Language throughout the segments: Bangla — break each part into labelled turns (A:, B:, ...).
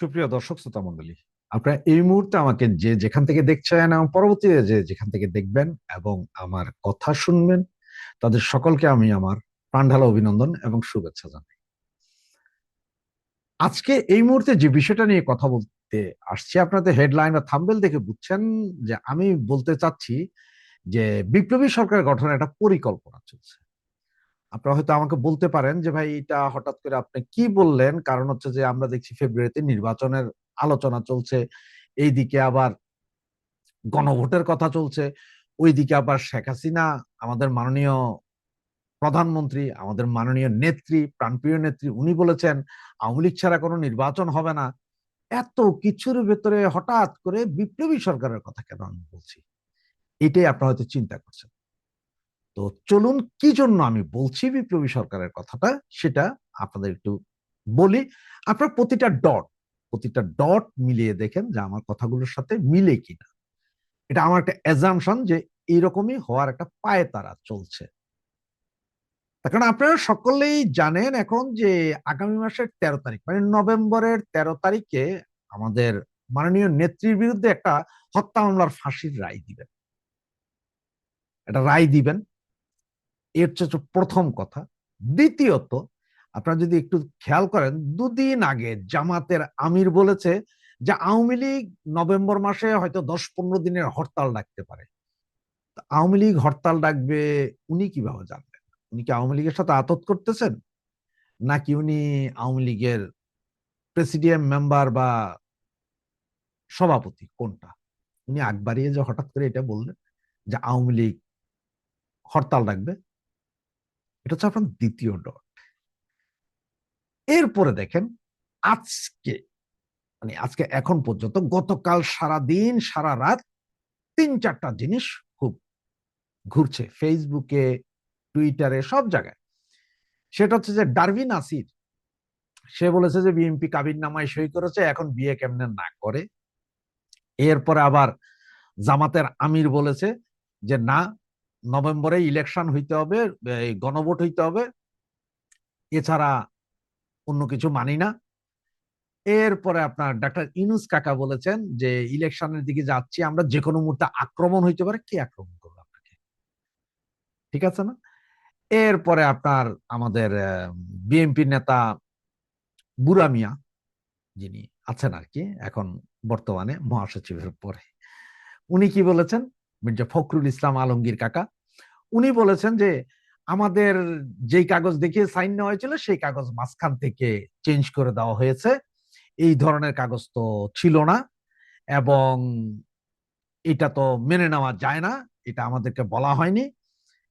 A: সুপ্রিয় দর্শক শ্রোতা মন্ডলী আপনারা এই মুহূর্তে আমাকে যে যেখান থেকে দেখছেন এবং পরবর্তীতে যে যেখান থেকে দেখবেন এবং আমার কথা শুনবেন, তাদের সকলকে আমি আমার প্রাণঢালা অভিনন্দন এবং শুভেচ্ছা জানাই। আজকে এই মুহূর্তে যে বিষয়টা নিয়ে কথা বলতে আসছি, আপনাদের হেডলাইন বা থাম্বেল দেখে বুঝছেন যে আমি বলতে চাচ্ছি যে বিপ্লবী সরকার গঠনের একটা পরিকল্পনা চলছে। আপনারা হয়তো আমাকে বলতে পারেন যে, ভাই, এটা হঠাৎ করে আপনি কি বললেন? কারণ হচ্ছে যে, আমরা দেখছি ফেব্রুয়ারিতে নির্বাচনের আলোচনা চলছে, এইদিকে আবার গণভোটের কথা চলছে, ওইদিকে আবার শেখ হাসিনা, আমাদের মাননীয় প্রধানমন্ত্রী, আমাদের মাননীয় নেত্রী, প্রাণপ্রিয় নেত্রী, উনি বলেছেন, আওয়ামী লীগ ছাড়া কোনো নির্বাচন হবে না। এত কিছুর ভেতরে হঠাৎ করে বিপ্লবী সরকারের কথা কেন আমি বলছি? এটাই আপনারা হয়তো চিন্তা করছেন। তো চলুন কি জন্য আমি বলছি বিপ্লবী সরকারের কথাটা, সেটা আপনাদের একটু বলি। আপনার প্রতিটা ডট প্রতিটা ডট মিলিয়ে দেখেন যে আমার কথাগুলোর সাথে মিলে কিনা। এটা আমার একটা অ্যাজামশন যে এইরকমই হওয়ার একটা পায়ে তারা চলছে। কারণ আপনারা সকলেই জানেন এখন যে আগামী মাসের তেরো তারিখ মানে নভেম্বরের তেরো তারিখে আমাদের মাননীয় নেত্রীর বিরুদ্ধে একটা হত্যা মামলার ফাঁসির রায় দিবেন। একটা রায় দিবেন। এর হচ্ছে প্রথম কথা। দ্বিতীয়ত, আপনারা যদি একটু খেয়াল করেন, দুদিন আগে জামাতের আমির বলেছে যে আওয়ামী লীগ নভেম্বর মাসে হয়তো দশ পনেরো দিনের হরতাল ডাকতে পারে। আওয়ামী লীগ হরতাল ডাকবে উনি কীভাবে জানবেন? উনি কি আওয়ামী লীগের সাথে আতত করতেছেন? নাকি উনি আওয়ামী লীগের প্রেসিডিয়াম মেম্বার বা সভাপতি, কোনটা? উনি আগ বাড়িয়ে যে হঠাৎ করে এটা বললেন যে আওয়ামী লীগ হরতাল ডাকবে এটা হচ্ছে আপনার দ্বিতীয় ডট। এরপরে দেখেন, আজকে মানে আজকে এখন পর্যন্ত গতকাল সারা দিন সারা রাত তিন চারটা জিনিস খুব ঘুরছে ফেসবুকে টুইটারে সব জায়গায়। সেটা হচ্ছে যে ডারভিন আসির, সে বলেছে যে বিএনপি কাবির নামায় সই করেছে, এখন বিয়ে কেমনে না করে। এরপরে আবার জামাতের আমির বলেছে যে না নভেম্বরে ইলেকশন হইতে হবে গণভোট হইতে হবে। এছাড়া অন্য কিছু মানি না। এরপরে আপনার ডাক্তার ইনুস কাকা বলেছেন যে ইলেকশনের দিকে যাচ্ছি আমরা, যে কোনো মুহূর্তে আক্রমণ হইতে পারে। কে আক্রমণ করবে আপনাকে? ঠিক আছে না? এরপরে আপনার আমাদের বিএনপি নেতা বুরামিয়া যিনি আছেন আর কি, এখন বর্তমানে মহাসচিবের পরে, উনি কি বলেছেন? মির্জা ফখরুল ইসলাম আলমগীর কাকা, উনি বলেছেন যে আমাদের যেই কাগজ দেখিয়ে সাইন নেওয়া হয়েছিল, সেই কাগজ মাঝখান থেকে চেঞ্জ করে দেওয়া হয়েছে। এই ধরনের কাগজ তো ছিল না এবং এটা তো মেনে নেওয়া যায় না, এটা আমাদেরকে বলা হয়নি।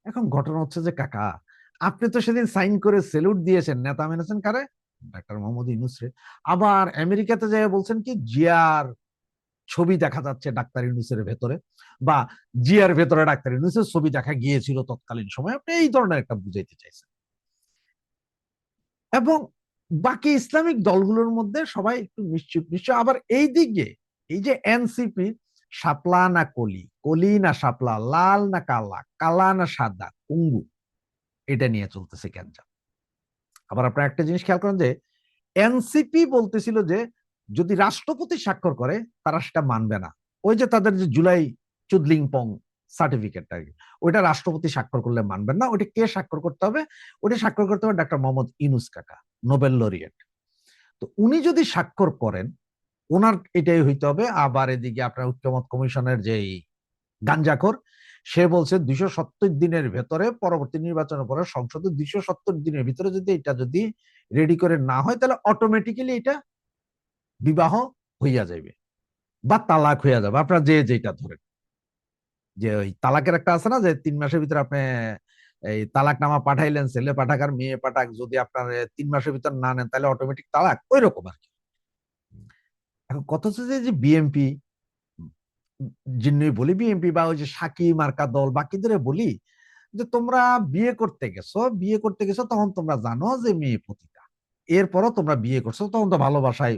A: এখন ঘটনা হচ্ছে যে, কাকা, আপনি তো সেদিন সাইন করে সেলুট দিয়েছেন, নেতা মেনেছেন কারে? ডাক্তার মোহাম্মদ ইউনুসরে। আবার আমেরিকাতে যাই বলছেন কি, জিয়ার ছবি দেখা যাচ্ছে ডাক্তার ইউনুসের ভেতরে বা জিয়ার ভেতরে ডাক্তার ইউনুসের ছবি দেখা গিয়েছিল তৎকালীন সময়। আপনি এই ধরনের একটা বুঝাইতে চাইছেন। এবং বাকি ইসলামিক দলগুলোর মধ্যে সবাই একটু নিশ্চুপ নিশ্চয় আবার এই দিকে, এই যে এনসিপি সাপলা না কলি কলি না সাপলা লাল না কালা কালা না সাদা, কুঙ্গু, এটা নিয়ে চলতেছে ক্যান্সার আবার আপনার একটা জিনিস খেয়াল করেন যে, এনসিপি বলতেছিল যে যদি রাষ্ট্রপতি স্বাক্ষর করে, তারা সেটা মানবে না। ওই যে তাদের যে জুলাই চুদলিং পং সার্টিফিকেটটা ওইটা রাষ্ট্রপতি স্বাক্ষর করলে মানবেন না। ওইটা কে স্বাক্ষর করতে হবে? ওইটা স্বাক্ষর করতে হবে ডাক্তার মোহাম্মদ ইনুস কাকা, নোবেল লরিয়েট। তো উনি যদি স্বাক্ষর করেন, ওনার এটাই হইতে হবে, আবার এদিকে আপনার উচ্চমত কমিশনের যে গাঞ্জাখর, সে বলছে দুইশো সত্তর দিনের ভেতরে পরবর্তী নির্বাচনের পরে সংসদে দুইশো সত্তর দিনের ভিতরে যদি এটা যদি রেডি করে না হয়, তাহলে অটোমেটিক্যালি এটা বিবাহ হইয়া যাইবে বা তালাক হইয়া যাবে। আপনার যে যেটা ধরেন যে ওই তালাকের একটা আছে না যে তিন মাসের ভিতরে আপনি এই তালাক নামা পাঠাইলেন, ছেলে পাঠাক আর মেয়ে পাঠাক, যদি আপনার তিন মাসের ভিতর না নেন তাহলে অটোমেটিক তালাক ওই রকম আর কি। এখন কত হচ্ছে যে বিএমপি যিনি বলি বিএমপি বা ওই যে সাকি মার্কা দল বাকিদের বলি যে তোমরা বিয়ে করতে গেছো, বিয়ে করতে গেছো, তখন তোমরা জানো যে মেয়ে পতিতা। এরপরও তোমরা বিয়ে করছ, তখন তো ভালোবাসায়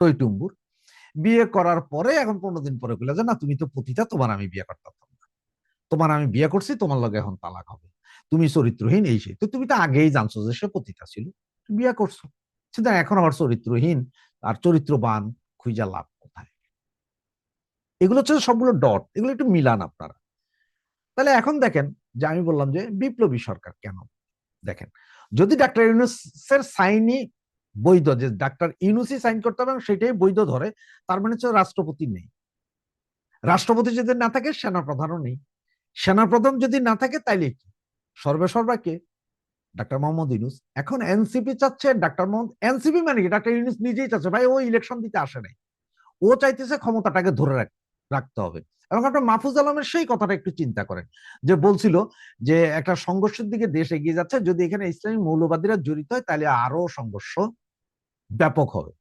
A: টইটুম্বুর বিয়ে করার পরে এখন পনেরো দিন পরে বলে যে, না, তুমি তো পতিতা, তোমার আমি বিয়ে করতাম না। তোমার আমি বিয়ে করছি, তোমার লগে এখন তালাক হবে। তুমি চরিত্রহীন, এই সেই। তো তুমি তো আগেই জানছো যে সে পতিতা ছিল। বিয়ে করছ। সেটা এখন আবার চরিত্রহীন আর চরিত্রবান খুঁজা লাভ কোথায়? এগুলো হচ্ছে সবগুলো ডট। এগুলো একটু মিলান আপনারা। তাহলে এখন দেখেন যে আমি বললাম যে, বিপ্লবী সরকার কেন? দেখেন, যদি ডাক্তার ইউনুসের সাইনই বৈধ যে ডাক্তার ইউনুসি সাইন করতে হবে এবং সেটাই বৈধ ধরে, তার মানে হচ্ছে রাষ্ট্রপতি নেই। রাষ্ট্রপতি যদি না থাকে, সেনাপ্রধানও নেই। সেনাপ্রধান যদি না থাকে, তাইলে কি? সর্বে সর্বা কে? ডাক্তার মোহাম্মদ ইউনুস। এখন এনসিপি চাচ্ছে, ডাক্তার মোহাম্মদ, এনসিপি মানে কি? ডাক্তার ইউনুস নিজেই চাচ্ছে, ভাই ও ইলেকশন দিতে আসে নাই। ও চাইতেছে ক্ষমতাটাকে ধরে রাখতে। হবে। এবং আপনার মাহফুজ আলমের সেই কথাটা একটু চিন্তা করেন। যে বলছিল যে, একটা সংঘর্ষের দিকে দেশ এগিয়ে যাচ্ছে, যদি এখানে ইসলামী মৌলবাদীরা জড়িত হয়, তাহলে আরও সংঘর্ষ ব্যাপক হবে।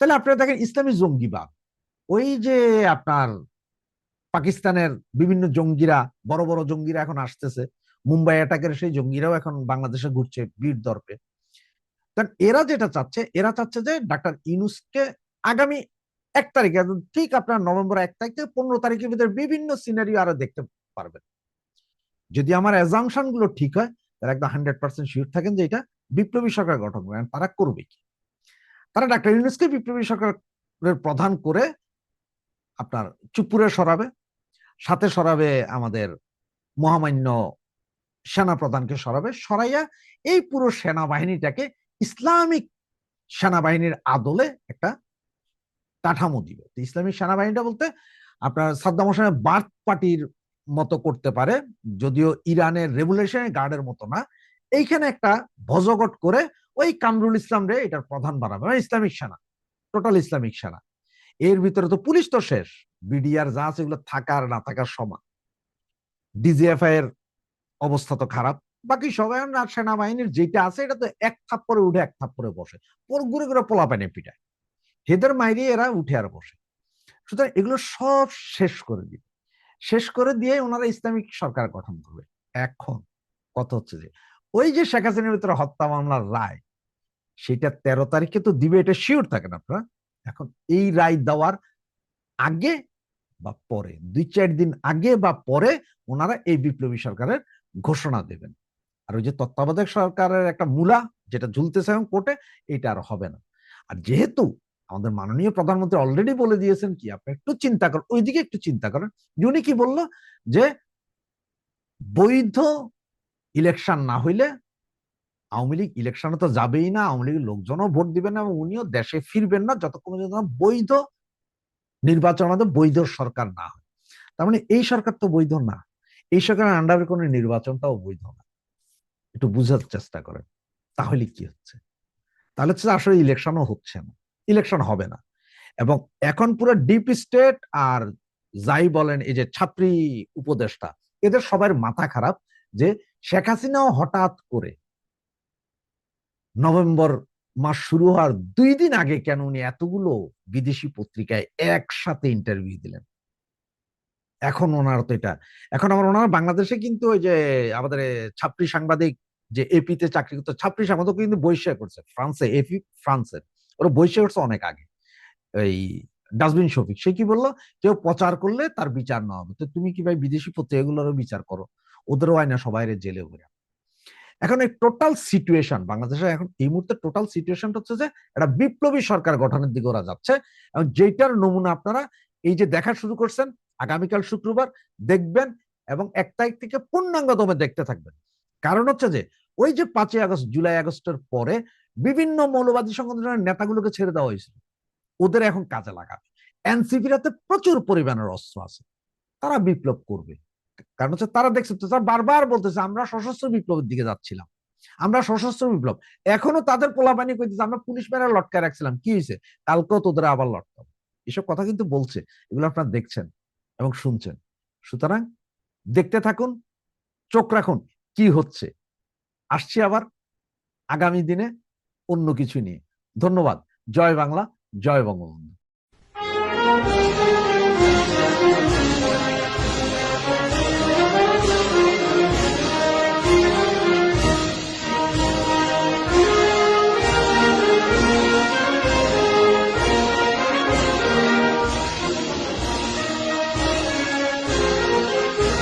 A: তাহলে আপনারা দেখেন, ইসলামী জঙ্গিবাদ, ওই যে আপনার পাকিস্তানের বিভিন্ন জঙ্গিরা, বড় বড় জঙ্গিরা এখন আসতেছে, মুম্বাই অ্যাটাকের সেই জঙ্গিরাও এখন বাংলাদেশে ঘুরছে বীর দর্পে এরা যেটা চাচ্ছে, এরা চাচ্ছে যে, ডাক্তার ইনুসকে আগামী এক তারিখে ঠিক আপনার নভেম্বর এক তারিখ থেকে পনেরো তারিখের ভিতরে বিভিন্ন সিনারিও আরও দেখতে পারবেন। যদি আমার অ্যাজাংশনগুলো ঠিক হয় তারা একদম হান্ড্রেড পার্সেন্ট শিওর থাকেন যে এটা বিপ্লবী সরকার গঠন করবেন তারা করবে কি? তারা ডাক্তার ইউনুসকে বিপ্লবী সরকারের প্রধান করে আপনার চুপুরে সরাবে, সাথে সরাবে আমাদের মহামান্য সেনা প্রধানকে সরাবে, সরাইয়া এই পুরো সেনাবাহিনীটাকে ইসলামিক সেনাবাহিনীর আদলে একটা কাঠামো দিবে। ইসলামিক সেনাবাহিনীটা বলতে আপনার সাদ্দাম হোসেনের বার্থ পার্টির মতো করতে পারে, যদিও ইরানের রেগুলেশনের গার্ডের মতো না। এইখানে একটা ভজগট করে ওই কামরুল ইসলাম রে এটার প্রধান বানাবে মানে ইসলামিক সেনা, টোটাল ইসলামিক সেনা। এর ভিতরে তো পুলিশ তো শেষ, বিডিআর যা আছে এগুলো থাকার না থাকার সমান। ডিজিএফআই এর অবস্থা তো খারাপ, বাকি সবাই সেনাবাহিনীর যেটা আছে এটা তো এক থাপ্পরে উঠে এক থাপ্পরে বসে ঘুরে ঘুরে পোলা পানে পিটায়। হেদের মাইরে এরা উঠে আর বসে। সুতরাং এগুলো সব শেষ করে দিবে। শেষ করে দিয়ে ওনারা ইসলামিক সরকার গঠন করবে। এখন কত হচ্ছে যে, ওই যে শেখ হাসিনার ভিতরে হত্যা মামলার রায়, সেটা তেরো তারিখে তো দিবে, এটা শিওর থাকেন আপনারা? এখন এই রায় দেওয়ার আগে বা পরে, দুই চার দিন আগে বা পরে ওনারা এই বিপ্লবী সরকারের ঘোষণা দেবেন। আর ওই যে তত্ত্বাবধায়ক সরকারের একটা মূলা যেটা ঝুলতেছে এখন কোর্টে, এটা আর হবে না। আর যেহেতু আমাদের মাননীয় প্রধানমন্ত্রী অলরেডি বলে দিয়েছেন কি, আপনি একটু চিন্তা করেন ওইদিকে একটু চিন্তা করেন। উনি কি বলল যে, বৈধ ইলেকশন না হইলে আওয়ামী লীগ ইলেকশনে তো যাবেই না, আওয়ামী লীগের লোকজনও ভোট দিবেন না এবং উনিও দেশে ফিরবেন না যতক্ষণ বৈধ নির্বাচন আমাদের বৈধ সরকার না হয়। তার মানে এই সরকার তো বৈধ না। এই সরকারের আন্ডারে কোনো নির্বাচনটাও বৈধ না। একটু বুঝার চেষ্টা করেন, তাহলে কি হচ্ছে? তাহলে হচ্ছে আসলে ইলেকশনও হচ্ছে না। ইলেকশন হবে না। এবং এখন পুরো ডিপ স্টেট আর যাই বলেন এই যে ছাত্রী উপদেষ্টা, এদের সবার মাথা খারাপ যে শেখ হাসিনাও হঠাৎ করে নভেম্বর মাস শুরু হওয়ার দুই দিন আগে কেন উনি এতগুলো বিদেশি পত্রিকায় একসাথে ইন্টারভিউ দিলেন? এখন ওনার তো এটা, এখন আমার ওনার বাংলাদেশে কিন্তু ওই যে আমাদের ছাত্রী সাংবাদিক যে এপিতে চাকরি করতো, ছাত্রী সাংবাদিক কিন্তু বৈশাখ করছে, ফ্রান্সে এপি ফ্রান্সের। ওরা বৈশাখ করছে অনেক আগে। এই ডাস্টবিন শফিক সে কি বলল? কেউ প্রচার করলে তার বিচার নেওয়া হবে। তো তুমি কি ভাই বিদেশি পত্রিকাগুলোরও বিচার করো? ওদেরও আয়না সবাই জেলে ঘুরে এখন এই টোটাল সিচুয়েশন বাংলাদেশের এখন এই মুহূর্তে টোটাল সিচুয়েশনটা হচ্ছে যে, একটা বিপ্লবী সরকার গঠনের দিকে ওরা যাচ্ছে। এবং যেটার নমুনা আপনারা এই যে দেখা শুরু করছেন, আগামীকাল শুক্রবার দেখবেন এবং এক তারিখ থেকে পূর্ণাঙ্গ দমে দেখতে থাকবেন। কারণ হচ্ছে যে ওই যে পাঁচই আগস্ট, জুলাই আগস্টের পরে বিভিন্ন মৌলবাদী সংগঠনের নেতাগুলোকে ছেড়ে দেওয়া হয়েছিল। ওদের এখন কাজে লাগাবে। এনসিপিরাতে প্রচুর পরিমাণের অস্ত্র আছে। তারা বিপ্লব করবে। কারণ হচ্ছে তারা দেখছে তো বারবার বলতেছে, আমরা সশস্ত্র বিপ্লবের দিকে যাচ্ছিলাম। আমরা সশস্ত্র বিপ্লব। এখনও তাদের পোলাপানি করতেছে আমরা পুলিশ মেরা লটকায় রাখছিলাম। কি হয়েছে কালকেও তোদের আবার লটকাবো। এসব কথা কিন্তু বলছে। এগুলো আপনারা দেখছেন এবং শুনছেন। সুতরাং দেখতে থাকুন, চোখ রাখুন, কি হচ্ছে? আসছি আবার আগামী দিনে অন্য কিছু নিয়ে। ধন্যবাদ। জয় বাংলা জয় বঙ্গবন্ধু।